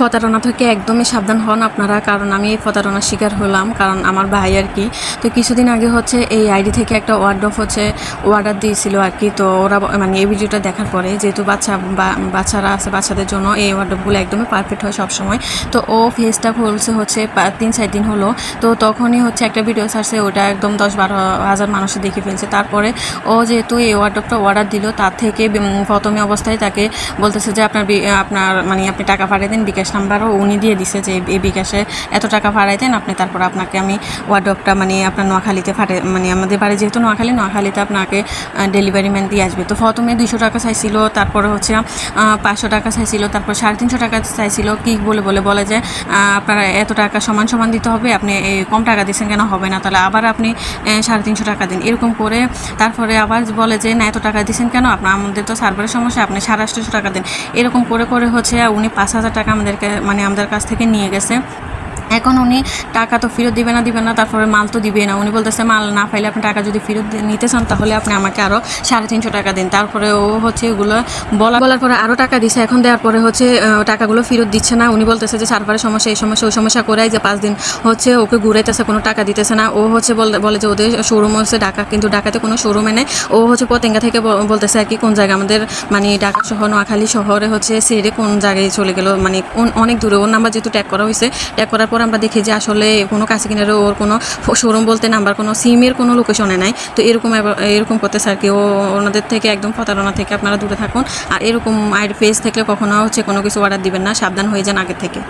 প্রতারণা থেকে একদমই সাবধান হন আপনারা, কারণ আমি এই প্রতারণার শিকার হলাম, কারণ আমার ভাই আর কি। তো কিছুদিন আগে হচ্ছে এই আইডি থেকে একটা ওয়ার্ড অফ হচ্ছে অর্ডার দিয়েছিল আর কি। তো ওরা মানে এই ভিডিওটা দেখার পরে যেহেতু বাচ্চা বাচ্চারা আছে, বাচ্চাদের জন্য এই ওয়ার্ডগুলো একদমই পারফেক্ট হয় সবসময়। তো ও ফেসটা খুলছে হচ্ছে তিন, চার দিন হলো। তো তখনই হচ্ছে একটা ভিডিও ছাড়ছে, ওটা একদম দশ বারো হাজার মানুষে দেখে ফেলছে। তারপরে ও যেহেতু এই ওয়ার্ডটা অর্ডার দিল, তার থেকে প্রথমে অবস্থায় তাকে বলতেছে যে আপনার আপনার মানে আপনি টাকা পাঠিয়ে দিন, বিকাশ নাম্বারও উনি দিয়ে দিছে যে এই বিকাশে এত টাকা পাঠাই দেন আপনি তারপর আপনাকে আমি ওয়ার্ডটা মানে আপনার নোয়াখালীতে ফাটে মানে আমাদের বাড়ি যেহেতু নোয়াখালী, নোয়াখালীতে আপনাকে ডেলিভারি ম্যান দিয়ে আসবে। তো প্রথমে দুশো টাকা চাইছিল, তারপরে হচ্ছে পাঁচশো টাকা চাইছিল, তারপর সাড়ে তিনশো টাকা চাইছিল। কি বলে বলে বলে যে আপনারা এত টাকা সমান সমান দিতে হবে, আপনি কম টাকা দিচ্ছেন কেন, হবে না। তাহলে আবার আপনি সাড়ে তিনশো টাকা দিন। এরকম করে তারপরে আবার বলে যে, না, এত টাকা দিচ্ছেন কেন? আপনার, আমাদের তো সার্ভারের সমস্যা, আপনি সাড়ে আটশোশো টাকা দিন। এরকম করে করে হচ্ছে, উনি পাঁচ হাজার টাকা আমাদেরকে মানে আমাদের কাছ থেকে নিয়ে গেছে। এখন উনি টাকা তো ফেরত দিবে না দিবে না, তারপরে মাল তো দিবে না। উনি বলতেছে, মাল না পাইলে আপনি টাকা যদি ফেরত নিতে চান, তাহলে আপনি আমাকে আরও সাড়ে তিনশো টাকা দিন। তারপরে ও হচ্ছে ওগুলো বলা, বলার পরে আরও টাকা দিছে। এখন দেওয়ার পরে হচ্ছে টাকাগুলো ফেরত দিচ্ছে না। উনি বলতেছে যে সার্ভারের সমস্যা, এই সমস্যা, ওই সমস্যা করে যে পাঁচ দিন হচ্ছে ওকে ঘুরাইতেছে, কোনো টাকা দিতেছে না। ও হচ্ছে বল- যে, ওদের শোরুম হচ্ছে ঢাকা, কিন্তু ঢাকাতে কোনো শোরুমে নেই। ও হচ্ছে পতেঙ্গা থেকে বলতেছে আর কি, কোন জায়গা আমাদের মানে ঢাকা শহর, নোয়াখালী শহরে হচ্ছে সেরে কোন জায়গায় চলে গেল? মানে অনেক দূরে। ওর নাম্বার যেহেতু ট্যাগ করা হয়েছে ট্যাগ করার পর আমরা দেখি যে আসলে কোনো কাছে কিনারে ওর কোনো শোরুম বলতে নাম্বার, কোনো সিমের কোনো লোকেশনে নাই। তো এরকম এরকম করতে আর কি ও ওনাদের থেকে একদম প্রতারণা থেকে আপনারা দূরে থাকুন। আর এরকম আইডি পেজ থেকে কখনো হচ্ছে কোনো কিছু অর্ডার দিবেন না, সাবধান হয়ে যান আগে থেকে।